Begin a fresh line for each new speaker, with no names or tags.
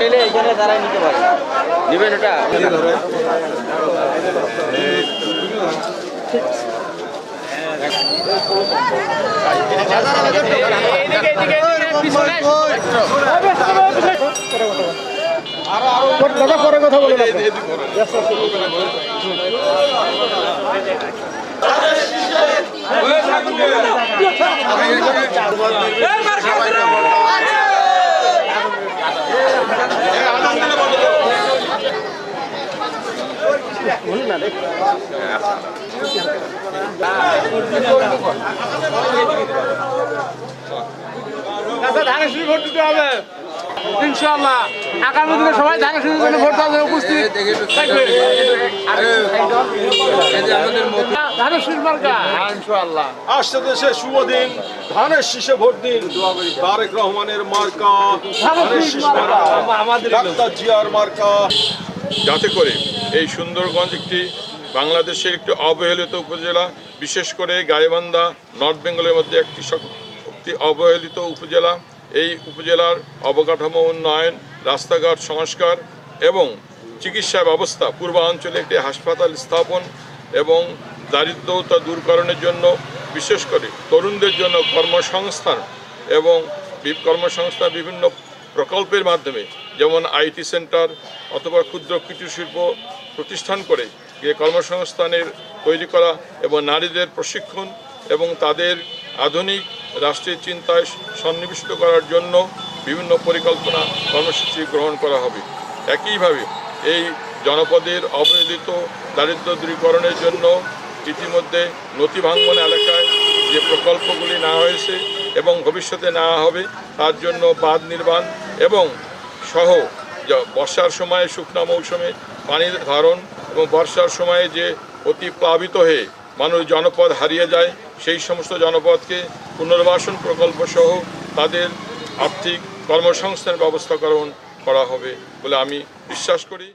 নিলে এখানে তারাই নিতে পারে। নেবেন
দাদা পরে কথা
বলে। ধানের শীষ ভোট দিতে হবে। ইনশাআল্লাহ। আগামী দিনে সবাই ধানের ভোট উপস্থিত ধানের মার্কা। ইনশাআল্লাহ।
আসছে দেশে শুভ দিন। ধানের শীষে ভোট দিন। তারেক রহমানের মার্কা। ধানের শীষ মার্কা। ডাক্তার জিয়ার মার্কা।
যাতে করে এই সুন্দরগঞ্জ একটি বাংলাদেশের একটি অবহেলিত উপজেলা, বিশেষ করে গাইবান্ধা, নর্থ বেঙ্গলের মধ্যে একটি একটি অবহেলিত উপজেলা। এই উপজেলার অবকাঠামো উন্নয়ন, রাস্তাঘাট সংস্কার এবং চিকিৎসা ব্যবস্থা পূর্বাঞ্চলে একটি হাসপাতাল স্থাপন এবং দারিদ্রতা দূরকরণের জন্য, বিশেষ করে তরুণদের জন্য কর্মসংস্থান এবং কর্মসংস্থান বিভিন্ন প্রকল্পের মাধ্যমে, যেমন আইটি সেন্টার অথবা ক্ষুদ্র কৃষি শিল্প প্রতিষ্ঠান করে যে কর্মসংস্থানের তৈরি করা এবং নারীদের প্রশিক্ষণ এবং তাদের আধুনিক রাষ্ট্রের চিন্তায় সন্নিবেশিত করার জন্য বিভিন্ন পরিকল্পনা কর্মসূচি গ্রহণ করা হবে। একইভাবে এই জনপদের অবহেলিত দারিদ্র দূরীকরণের জন্য ইতিমধ্যে নথিভাঙ্গন এলাকায় যে প্রকল্পগুলি নেওয়া হয়েছে এবং ভবিষ্যতে নেওয়া হবে, তার জন্য বাঁধ নির্মাণ এবং সহ বর্ষার সময় শুকনা মৌসুমে পানির ধারণ এবং বর্ষার সময়ে যে অতি প্লাবিত হয়ে মানুষ জনপদ হারিয়ে যায়, সেই সমস্ত জনপদকে পুনর্বাসন প্রকল্প সহ তাদের আর্থিক কর্মসংস্থান ব্যবস্থাকরণ করা হবে বলে আমি বিশ্বাস করি।